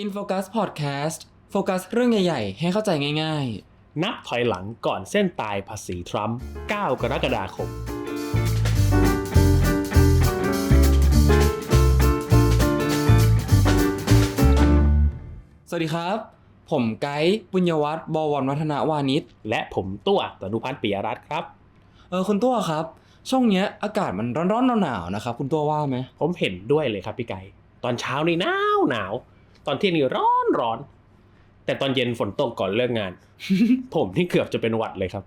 อินโฟกัสพอดแคสต์โฟกัสเรื่องใหญ่ๆ ให้เข้าใจง่ายนับถอยหลังก่อนเส้นตายภาษีทรัมป์ 9 กรกฎาคมๆสวัสดีครับ ผมไกด์ปุญญวัฒน์บวรวัฒนวานิชและผมตัวตนุพัฒน์ปิยรัตน์ครับ เออคุณตัวครับ ช่วงเนี้ยอากาศมันร้อนๆหนาวๆนะครับ คุณตัวว่าไหมผมเห็นด้วยเลยครับพี่ไก่ตอนเช้านี่หนาวหนาว ตอนเที่ยงนี่ร้อนร้อน แต่ตอนเย็นฝนตกก่อนเลิกงาน ผมนี่เกือบจะเป็นหวัดเลยครับ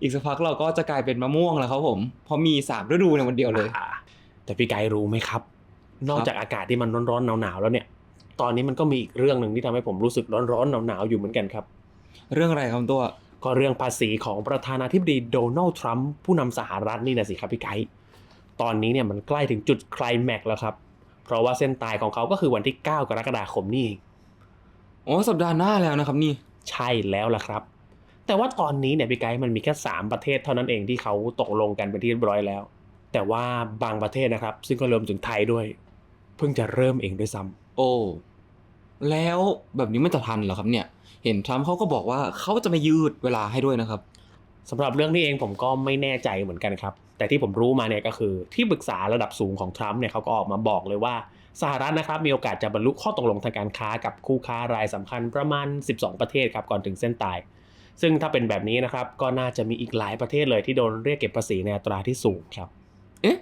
อีกสักพักเราก็จะกลายเป็นมะม่วงแล้วครับผมเพราะมีสามฤดูในวันเดียวเลยอ่าแต่พี่ไก่รู้ไหมครับ นอกจากอากาศที่มันร้อนๆหนาวๆแล้วเนี่ย ตอนนี้มันก็มีอีกเรื่องหนึ่งที่ทำให้ผมรู้สึกร้อนๆหนาวๆอยู่เหมือนกันครับ เรื่องอะไรครับคุณตัวก็เรื่องภาษีของประธานาธิบดีโดนัลด์ทรัมป์ผู้นำสหรัฐนี่นะสิครับพี่ไก่ตอนนี้เนี่ยมันใกล้ถึงจุดไคลแม็กซ์แล้วครับ เพราะว่าเส้นตายของเขาก็คือวันที่ 9 กรกฎาคมนี่เองโอ้สัปดาห์หน้าแล้วนะครับนี่ ใช่แล้วล่ะครับ แต่ว่าตอนนี้เนี่ยพี่ไก่มันมีแค่ 3 ประเทศเท่านั้นเองที่เขาตกลงกันเป็นที่เรียบร้อยแล้ว แต่ว่าบางประเทศนะครับ ซึ่งก็เริ่มถึงไทยด้วย เพิ่งจะเริ่มเองด้วยซ้ำโอ้แล้วแบบนี้มันจะทันเหรอครับเนี่ย เห็นทรัมป์เขาก็บอกว่าเขาจะไม่ยืดเวลาให้ด้วยนะครับ สำหรับเรื่องนี้เองผมก็ไม่แน่ใจเหมือนกันครับ แต่ที่ผมรู้มาเนี่ยก็คือที่ปรึกษาระดับสูงของทรัมป์เนี่ยเขาก็ออกมาบอกเลยว่าสหรัฐนะครับมีโอกาสจะบรรลุข้อตกลงทางการค้ากับคู่ค้ารายสำคัญประมาณ 12 ประเทศครับก่อนถึงเส้นตาย ซึ่งถ้าเป็นแบบนี้นะครับก็น่าจะมีอีกหลายประเทศเลยที่โดนเรียกเก็บภาษีในอัตราที่สูงครับ เอ๊ะ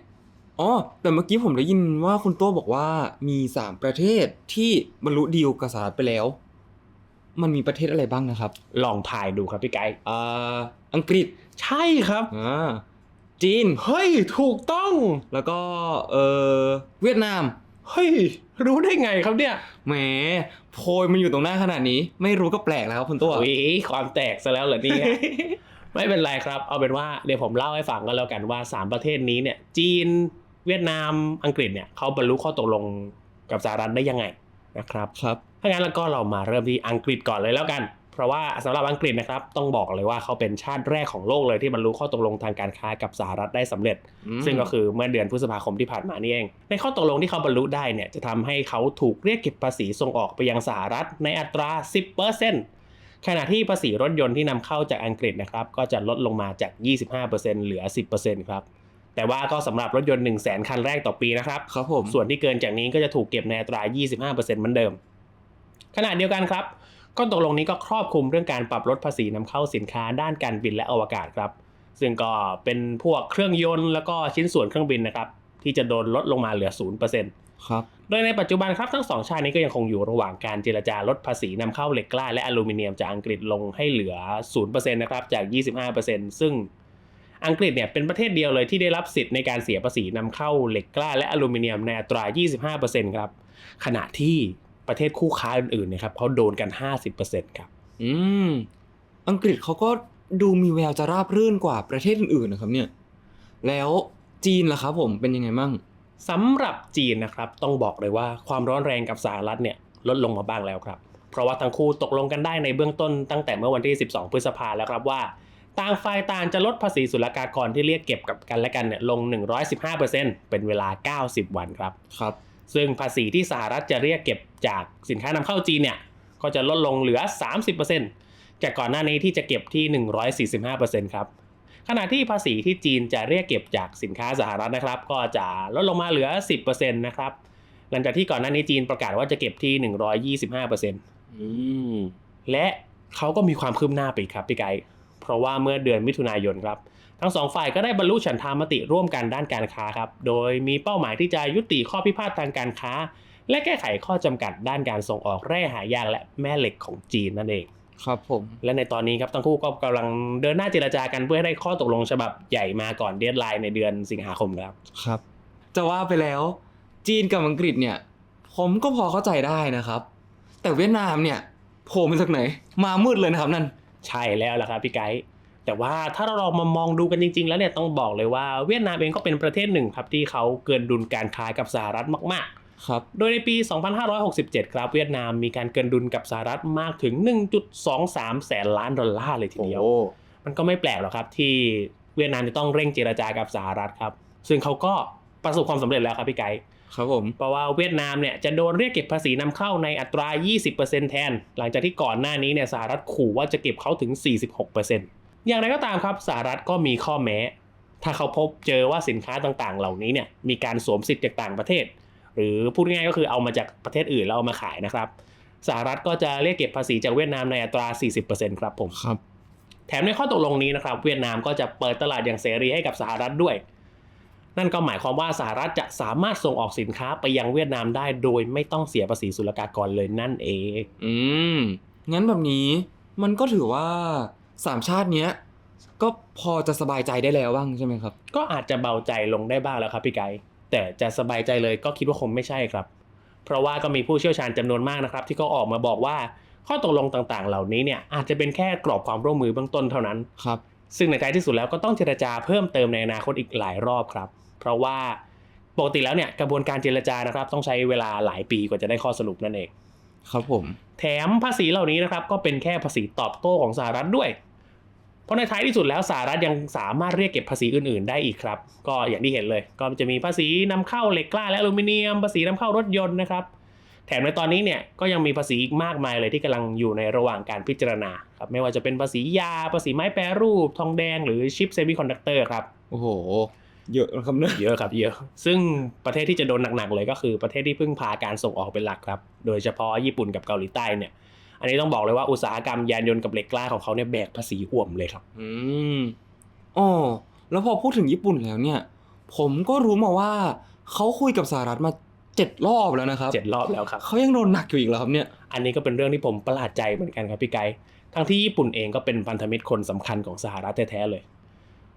อ๋อแต่เมื่อกี้ผมได้ยินว่าคุณโต้บอกว่ามีสามประเทศที่บรรลุดีลกับสหรัฐไปแล้ว มันมีประเทศอะไรบ้างนะครับ ลองถ่ายดูครับพี่ไกด์อ่าอังกฤษใช่ครับอ่าจีน เฮ้ย ถูกต้อง แล้วก็เออเวียดนาม เฮ้ย รู้ได้ไงครับเนี่ย แหมโพยมันอยู่ตรงหน้าขนาดนี้ ไม่รู้ก็แปลกแล้วครับคุณตัวโอ้ยความแตกซะแล้วเหรอเนี่ย ไม่เป็นไรครับ เอาเป็นว่าเดี๋ยวผมเล่าให้ฟังกันแล้วกันว่า 3 ประเทศนี้เนี่ย จีน เวียดนาม อังกฤษเนี่ยเขาบรรลุข้อตกลงกับสหรัฐได้ยังไงนะครับ ครับ ถ้างั้นแล้วก็เรามาเริ่มที่อังกฤษก่อนเลยแล้วกัน เพราะว่าสำหรับอังกฤษนะครับต้องบอกเลยว่าเขาเป็นชาติแรกของโลกเลยที่บรรลุข้อตกลงทางการค้ากับสหรัฐได้สำเร็จอืมซึ่งก็คือเมื่อเดือนพฤษภาคมที่ผ่านมานี่เอง ในข้อตกลงที่เขาบรรลุได้เนี่ยจะทำให้เขาถูกเรียกเก็บภาษีส่งออกไปยังสหรัฐในอัตรา 10%ขณะที่ภาษีรถยนต์ที่นำเข้าจากอังกฤษนะครับก็จะลดลงมาจาก 25%เหลือ 10%ครับแต่ว่าก็สำหรับรถยนต์1 0 0 0 0แคันแรกต่อปีนะครับครับผมส่วนที่เกินจากนี้ก็จะถูกเก็บในอัตรา 25%เหมือนเดิม ขณะเดียวกันครับข้อตกลงนี้ก็ครอบคลุมเรื่องการปรับลดภาษีนำเข้าสินค้าด้านการบินและอวกาศครับ ซึ่งก็เป็นพวกเครื่องยนต์แล้วก็ชิ้นส่วนเครื่องบินนะครับที่จะโดนลดลงมาเหลือ0%ครับโดยในปัจจุบันครับทั้งสองชาตินี้ก็ยังคงอยู่ระหว่างการเจรจาลดภาษีนำเข้าเหล็กกล้าและอลูมิเนียมจากอังกฤษลงให้เหลือ0%นะครับจาก 25%ซึ่งอังกฤษเนี่ยเป็นประเทศเดียวเลยที่ได้รับสิทธิ์ในการเสียภาษีนำเข้าเหล็กกล้าและอลูมิเนียมในอัตรา 25%ครับขณะที่ ประเทศคู่ค้าอื่นๆเนะครับเขาโดนกัน 50%ครับ อืม อังกฤษเขาก็ดูมีแววจะราบรื่นกว่าประเทศอื่นๆนะครับเนี่ย แล้วจีนล่ะครับผมเป็นยังไงมั่งสำหรับจีนนะครับ ต้องบอกเลยว่าความร้อนแรงกับสหรัฐเนี่ยลดลงมาบ้างแล้วครับ เพราะว่าทั้งคู่ตกลงกันได้ในเบื้องต้นตั้งแต่เมื่อวันที่ 12 พฤษภาแล้วครับว่าต่างฝ่ายต่างจะลดภาษีศุลกากรที่เรียกเก็บกับกันและกันเนี่ยลง 115%เป็นเวลา 90 วันครับ ครับ ซึ่งภาษีที่สหรัฐจะเรียกเก็บจากสินค้านำเข้าจีนเนี่ยก็จะลดลงเหลือ 30%จากก่อนหน้านี้ที่จะเก็บที่ 145%ครับขณะที่ภาษีที่จีนจะเรียกเก็บจากสินค้าสหรัฐนะครับ ก็จะลดลงมาเหลือ 10%นะครับ หลังจากที่ก่อนหน้านี้จีนประกาศว่าจะเก็บที่ 125%อืมและเขาก็มีความคืบหน้าไปอีกครับพี่ไกด์เพราะว่าเมื่อเดือนมิถุนายนครับ ทั้งสองฝ่ายก็ได้บรรลุฉันทามติร่วมกันด้านการค้าครับ โดยมีเป้าหมายที่จะยุติข้อพิพาททางการค้า และแก้ไขข้อจำกัดด้านการส่งออกแร่หายากและแม่เหล็กของจีนนั่นเอง ครับผม และในตอนนี้ครับทั้งคู่ก็กำลังเดินหน้าเจรจากันเพื่อให้ได้ข้อตกลงฉบับใหญ่มาก่อนเดดไลน์ในเดือนสิงหาคมครับ ครับ จะว่าไปแล้ว จีนกับอังกฤษเนี่ย ผมก็พอเข้าใจได้นะครับ แต่เวียดนามเนี่ยโผล่มาจากไหน มามืดเลยนะครับนั่น ใช่แล้วล่ะครับพี่ไกด์ แต่ว่าถ้าเราลองมามองดูกันจริง ๆ แล้วเนี่ยต้องบอกเลยว่าเวียดนามเองก็เป็นประเทศหนึ่งครับที่เขาเกินดุลการค้ากับสหรัฐมากครับๆโดยในปี 2567 ครับเวียดนามมีการเกินดุลกับสหรัฐมากถึง 1.23 แสนล้านดอลลาร์เลยทีเดียว มันก็ไม่แปลกหรอกครับที่เวียดนามจะต้องเร่งเจรจากับสหรัฐครับ ซึ่งเขาก็ประสบความสำเร็จแล้วครับพี่ไกด์ครับผม เพราะว่าเวียดนามเนี่ยจะโดนเรียกเก็บภาษีนำเข้าในอัตรา 20%แทน หลังจากที่ก่อนหน้านี้เนี่ยสหรัฐขู่ว่าจะเก็บเขาถึง 46% อย่างไรก็ตามครับสหรัฐก็มีข้อแม้ ถ้าเขาพบเจอว่าสินค้าต่างๆ เหล่านี้เนี่ยมีการสวมสิทธิ์จากต่างประเทศ หรือพูดง่ายๆก็คือเอามาจากประเทศอื่นแล้วเอามาขายนะครับสหรัฐก็จะเรียกเก็บภาษีจากเวียดนามในอัตรา 40%ครับผมครับ แถมในข้อตกลงนี้นะครับ เวียดนามก็จะเปิดตลาดอย่างเสรีให้กับสหรัฐด้วย นั่นก็หมายความว่าสหรัฐจะสามารถส่งออกสินค้าไปยังเวียดนามได้ โดยไม่ต้องเสียภาษีศุลกากรเลยนั่นเอง อืม งั้นแบบนี้มันก็ถือว่า สามชาติเนี้ยก็พอจะสบายใจได้แล้วบ้างใช่ไหมครับ ก็อาจจะเบาใจลงได้บ้างแล้วครับพี่ไก่แต่จะสบายใจเลยก็คิดว่าคงไม่ใช่ครับ เพราะว่าก็มีผู้เชี่ยวชาญจำนวนมากนะครับ ที่เขาออกมาบอกว่าข้อตกลงต่างๆ เหล่านี้เนี่ยอาจจะเป็นแค่กรอบความร่วมมือเบื้องต้นเท่านั้นครับซึ่งในท้ายที่สุดแล้วก็ต้องเจรจาเพิ่มเติมในอนาคตอีกหลายรอบครับ เพราะว่าปกติแล้วเนี่ยกระบวนการเจรจานะครับ ต้องใช้เวลาหลายปีกว่าจะได้ข้อสรุปนั่นเอง ครับผม แถมภาษีเหล่านี้นะครับก็เป็นแค่ภาษีตอบโต้ของสหรัฐด้วยเพ ราะในท้ายที่สุดแล้วสหรัฐยังสามารถเรียกเก็บภาษีอื่นๆ ได้อีกครับ ก็อย่างที่เห็นเลย ก็จะมีภาษีนำเข้าเหล็กกล้าและอลูมิเนียม ภาษีนำเข้ารถยนต์นะครับ แถมในตอนนี้เนี่ยก็ยังมีภาษีอีกมากมายเลยที่กำลังอยู่ในระหว่างการพิจารณาครับไม่ว่าจะเป็นภาษียา ภาษีไม้แปรรูป ทองแดง หรือชิปเซมิคอนดักเตอร์ครับ โอ้โหเยอะนะครับเนี่ยเยอะครับเยอะ ซึ่งประเทศที่จะโดนหนักๆเลยก็คือประเทศที่พึ่งพาการส่งออกเป็นหลักครับ โดยเฉพาะญี่ปุ่นกับเกาหลีใต้เนี่ย อันนี้ต้องบอกเลยว่าอุตสาหกรรมยานยนต์กับเหล็กกล้าของเขาเนี่ยแบกภาษีอ่วมเลยครับ อืมอ๋อแล้วพอพูดถึงญี่ปุ่นแล้วเนี่ย ผมก็รู้มาว่าเขาคุยกับสหรัฐมาเจ็ดรอบแล้วนะครับเจ็ดรอบแล้วครับเขายังโดนหนักอยู่อีกแล้วครับเนี่ย อันนี้ก็เป็นเรื่องที่ผมประหลาดใจเหมือนกันครับพี่ไกด์ทั้งที่ญี่ปุ่นเองก็เป็นพันธมิตรคนสำคัญของสหรัฐแท้ๆเลย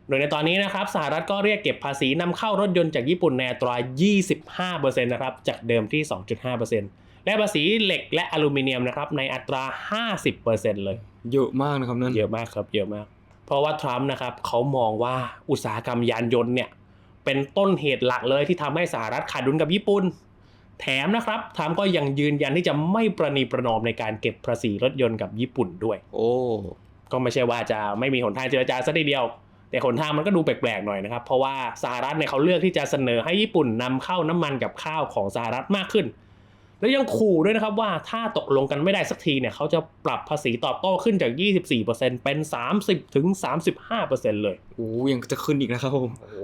โดยในตอนนี้นะครับสหรัฐก็เรียกเก็บภาษีนำเข้ารถยนต์จากญี่ปุ่นในอัตรา 25%นะครับ จากเดิมที่ 2.5% และภาษีเหล็กและอลูมิเนียมนะครับในอัตรา 50%เลย เยอะมากนะครับนั่นเยอะมากครับเยอะมาก เพราะว่าทรัมป์นะครับเขามองว่าอุตสาหกรรมยานยนต์เนี่ยเป็นต้นเหตุหลักเลยที่ทำให้สหรัฐขาดดุลกับญี่ปุ่น แถมนะครับทรัมป์ก็ยังยืนยันที่จะไม่ประนีประนอมในการเก็บภาษีรถยนต์กับญี่ปุ่นด้วย โอ้ก็ไม่ใช่ว่าจะไม่มีหนทางเจรจาซะทีเดียว แต่หนทางมันก็ดูแปลกๆหน่อยนะครับ เพราะว่าสหรัฐเนี่ยเขาเลือกที่จะเสนอให้ญี่ปุ่นนำเข้าน้ำมันกับข้าวของสหรัฐมากขึ้น แล้วยังขู่ด้วยนะครับว่าถ้าตกลงกันไม่ได้สักทีเนี่ยเขาจะปรับภาษีตอบโต้ขึ้นจาก 24%เป็น 30ถึง35%เลยโอ้ยังจะขึ้นอีกนะครับผมโอ้โห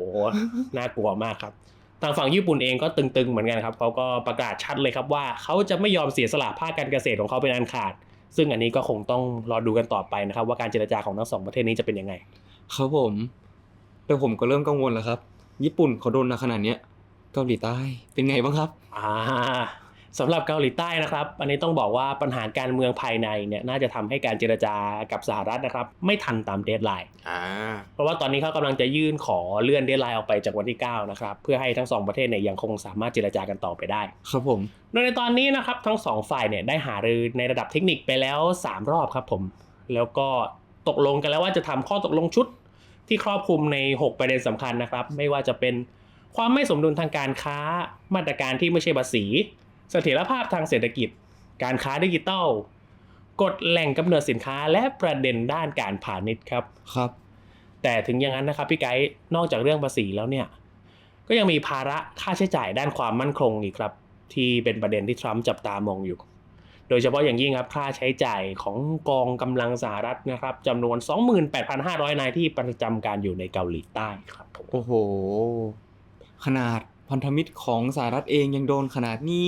น่ากลัวมากครับทางฝั่งญี่ปุ่นเองก็ตึงๆเหมือนกันครับเขาก็ประกาศชัดเลยครับว่าเขาจะไม่ยอมเสียสละภาคการเกษตรของเขาเป็นอันขาด ซึ่งอันนี้ก็คงต้องรอดูกันต่อไปนะครับ ว่าการเจรจาของทั้งสองประเทศนี้จะเป็นยังไง ครับผม แต่ผมก็เริ่มกังวลแล้วครับ ญี่ปุ่นเขาโดนหนักขนาดเนี้ยเกาหลีใต้เป็นไงบ้างครับ อ่า สำหรับเกาหลีใต้นะครับ อันนี้ต้องบอกว่าปัญหาการเมืองภายในเนี่ยน่าจะทำให้การเจรจากับสหรัฐนะครับ ไม่ทันตามเดทไลน์อ่าเพราะว่าตอนนี้เขากำลังจะยื่นขอเลื่อนเดทไลน์ออกไปจากวันที่ 9 นะครับ เพื่อให้ทั้งสองประเทศเนี่ยยังคงสามารถเจรจากันต่อไปได้ ครับผม โดยในตอนนี้นะครับทั้งสองฝ่ายเนี่ยได้หารือในระดับเทคนิคไปแล้ว 3 รอบครับผม แล้วก็ตกลงกันแล้วว่าจะทำข้อตกลงชุดที่ครอบคลุมใน 6 ประเด็นสำคัญนะครับ ไม่ว่าจะเป็นความไม่สมดุลทางการค้ามาตรการที่ไม่ใช่ภาษี เสถียรภาพทางเศรษฐกิจ การค้าดิจิทัลกฎแหล่งกำเนิดสินค้าและประเด็นด้านการพาณิชย์ครับครับ แต่ถึงอย่างนั้นนะครับพี่ไกด์นอกจากเรื่องภาษีแล้วเนี่ย ก็ยังมีภาระค่าใช้จ่ายด้านความมั่นคงอีกครับ ที่เป็นประเด็นที่ทรัมป์จับตามองอยู่ โดยเฉพาะอย่างยิ่งครับค่าใช้จ่ายของกองกำลังสหรัฐนะครับจำนวน 28,500 นายที่ประจำการอยู่ในเกาหลีใต้ครับผมโอ้โห ขนาดพันธมิตรของสหรัฐเองยังโดนขนาดนี้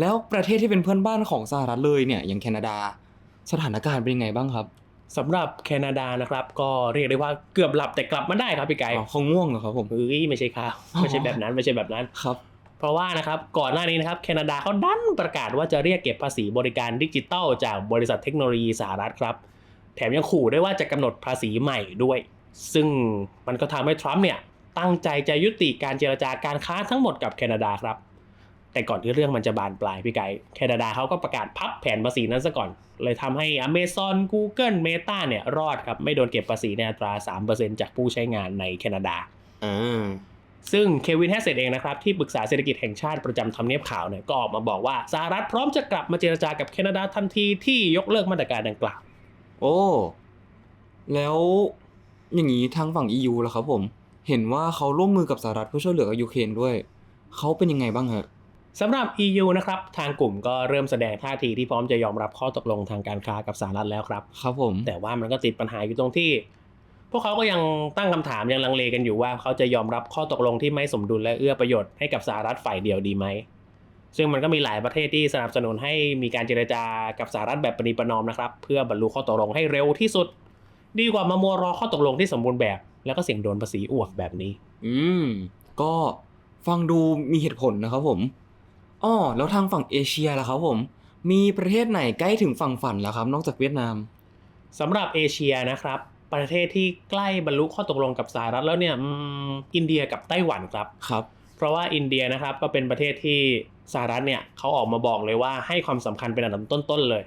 แล้วประเทศที่เป็นเพื่อนบ้านของสหรัฐเลยเนี่ยอย่างแคนาดาสถานการณ์เป็นยังไงบ้างครับสำหรับแคนาดานะครับก็เรียกได้ว่าเกือบหลับแต่กลับมาได้ครับพี่ไก่อ๋อเขาง่วงเหรอครับผมเฮ้ยไม่ใช่ครับไม่ใช่แบบนั้นไม่ใช่แบบนั้นครับเพราะว่านะครับก่อนหน้านี้นะครับแคนาดาเขาดันประกาศว่าจะเรียกเก็บภาษีบริการดิจิตัลจากบริษัทเทคโนโลยีสหรัฐครับ แถมยังขู่ด้วยว่าจะกำหนดภาษีใหม่ด้วย ซึ่งมันก็ทำให้ทรัมป์เนี่ยตั้งใจจะยุติการเจรจาการค้าทั้งหมดกับแคนาดาครับ แต่ก่อนที่เรื่องมันจะบานปลายพี่ไก่แคนาดาเขาก็ประกาศพับแผนภาษีนั้นซะก่อน เลยทำให้ Amazon Google Meta เนี่ยรอดครับ ไม่โดนเก็บภาษีในอัตรา 3%จากผู้ใช้งานในแคนาดาอ่าซึ่งเควินแฮสเซตเองนะครับที่ปรึกษาเศรษฐกิจแห่งชาติประจำทำเนียบขาวเนี่ยก็ออกมาบอกว่าสหรัฐพร้อมจะกลับมาเจรจากับแคนาดาทันทีที่ยกเลิกมาตรการดังกล่าว โอ้ แล้วอย่างนี้ทางฝั่ง EU ล่ะครับผม เห็นว่าเขาร่วมมือกับสหรัฐเพื่อช่วยเหลือกับยูเครนด้วย เขาเป็นยังไงบ้างฮะ สำหรับ EU นะครับ ทางกลุ่มก็เริ่มแสดงท่าทีที่พร้อมจะยอมรับข้อตกลงทางการค้ากับสหรัฐแล้วครับ ครับผม แต่ว่ามันก็ติดปัญหาอยู่ตรงที่ พวกเขาก็ยังตั้งคำถามยังลังเลกันอยู่ว่าเขาจะยอมรับข้อตกลงที่ไม่สมดุลและเอื้อประโยชน์ให้กับสหรัฐฝ่ายเดียวดีไหม ซึ่งมันก็มีหลายประเทศที่สนับสนุนให้มีการเจรจากับสหรัฐแบบปณีประนอมนะครับ เพื่อบรรลุข้อตกลงให้เร็วที่สุด ดีกว่ามามัวรอข้อตกลงที่สมบูรณ์แบบ แล้วก็เสี่ยงโดนภาษีอวบแบบนี้ อืม ก็ฟังดูมีเหตุผลนะครับผม อ้อแล้วทางฝั่งเอเชียล่ะครับผม มีประเทศไหนใกล้ถึงฝั่งฝันแล้วครับ นอกจากเวียดนามสำหรับเอเชียนะครับ ประเทศที่ใกล้บรรลุข้อตกลงกับสหรัฐแล้วเนี่ยอืมอินเดียกับไต้หวันครับครับ เพราะว่าอินเดียนะครับก็เป็นประเทศที่สหรัฐเนี่ยเขาออกมาบอกเลยว่าให้ความสำคัญเป็นอันดับต้นๆเลย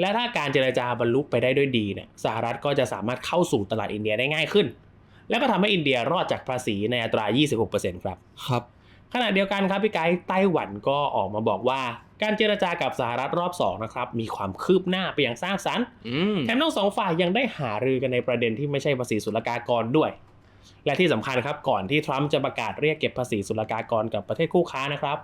และถ้าการเจรจาบรรลุไปได้ด้วยดีเนี่ยสหรัฐก็จะสามารถเข้าสู่ตลาดอินเดียได้ง่ายขึ้น แล้วก็ทำให้อินเดียรอดจากภาษีในอัตรา 26%ครับครับ ขณะเดียวกันครับพี่ไกด์ไต้หวันก็ออกมาบอกว่า การเจรจากับสหรัฐรอบ2นะครับมีความคืบหน้าไปอย่างสร้างสรรค์อืมแถมทั้งสองฝ่ายยังได้หารือกันในประเด็นที่ไม่ใช่ภาษีศุลกากรด้วย และที่สำคัญครับก่อนที่ทรัมป์จะประกาศเรียกเก็บภาษีศุลกากรกับประเทศคู่ค้านะครับ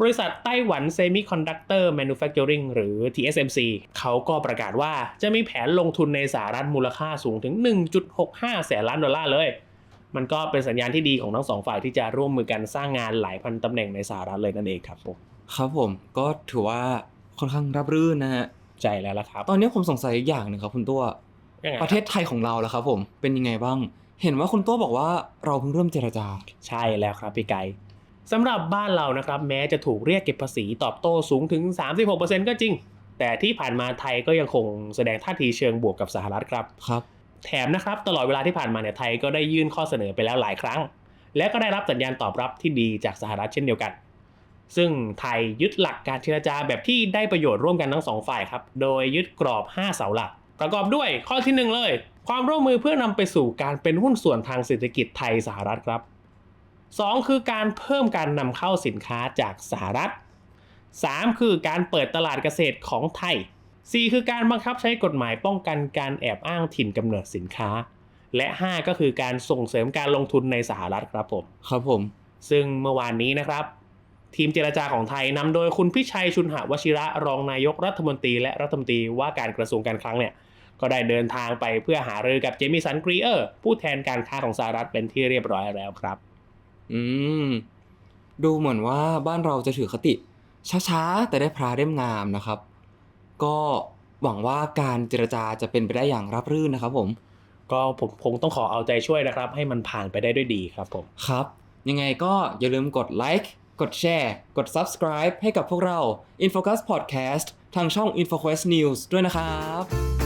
บริษัทไต้หวัน Semiconductor Manufacturing หรือ TSMC เขาก็ประกาศว่าจะมีแผนลงทุนในสหรัฐมูลค่าสูงถึง 1.65 แสนล้านดอลลาร์เลย มันก็เป็นสัญญาณที่ดีของทั้งสองฝ่ายที่จะร่วมมือกันสร้างงานหลายพันตำแหน่งในสหรัฐเลยนั่นเองครับผมครับผมก็ถือว่าค่อนข้างรับรื่นนะฮะใจแล้วละครับ ตอนนี้ผมสงสัยอีกอย่างหนึ่งครับคุณตัวยังไงประเทศไทยของเราล่ะครับ ผมเป็นยังไงบ้าง เห็นว่าคุณตัวบอกว่าเราเพิ่งเริ่มเจรจา ใช่แล้วครับพี่ไก่สำหรับบ้านเรานะครับ แม้จะถูกเรียกเก็บภาษีตอบโต้สูงถึง 36%ก็จริง แต่ที่ผ่านมาไทยก็ยังคงแสดงท่าทีเชิงบวกกับสหรัฐครับครับ แถมนะครับตลอดเวลาที่ผ่านมาเนี่ยไทยก็ได้ยื่นข้อเสนอไปแล้วหลายครั้ง และก็ได้รับสัญญาณตอบรับที่ดีจากสหรัฐเช่นเดียวกัน ซึ่งไทยยึดหลักการเจรจาแบบที่ได้ประโยชน์ร่วมกันทั้งสองฝ่ายครับโดยยึดกรอบ 5 เสาหลัก ประกอบด้วยข้อที่หนึ่งเลย ความร่วมมือเพื่อนำไปสู่การเป็นหุ้นส่วนทางเศรษฐกิจไทยสหรัฐครับ 2 คือการเพิ่มการนำเข้าสินค้าจากสหรัฐ 3 คือการเปิดตลาดเกษตรของไทย 4 คือการบังคับใช้กฎหมายป้องกันการแอบอ้างถิ่นกำเนิดสินค้า และ 5 ก็คือการส่งเสริมการลงทุนในสหรัฐครับผมครับผม ซึ่งเมื่อวานนี้นะครับ ทีมเจรจาของไทยนำโดยคุณพิชัยชุนหวชิระรองนายกรัฐมนตรีและรัฐมนตรีว่าการกระทรวงการคลังเนี่ยก็ได้เดินทางไปเพื่อหารือกับเจมี่สันกรีเออร์ผู้แทนการค้าของสหรัฐเป็นที่เรียบร้อยแล้วครับ อืม ดูเหมือนว่าบ้านเราจะถือคติช้าๆ แต่ได้พราเล่มงามนะครับ ก็หวังว่าการเจรจาจะเป็นไปได้อย่างรับรื่นนะครับผมก็ผมคงต้องขอเอาใจช่วยนะครับ ให้มันผ่านไปได้ด้วยดีครับผมครับ ยังไงก็อย่าลืมกดไลค์กดแชร์กด Subscribe ให้กับพวกเรา Infocus Podcast ทางช่อง InfoQuest News ด้วยนะครับ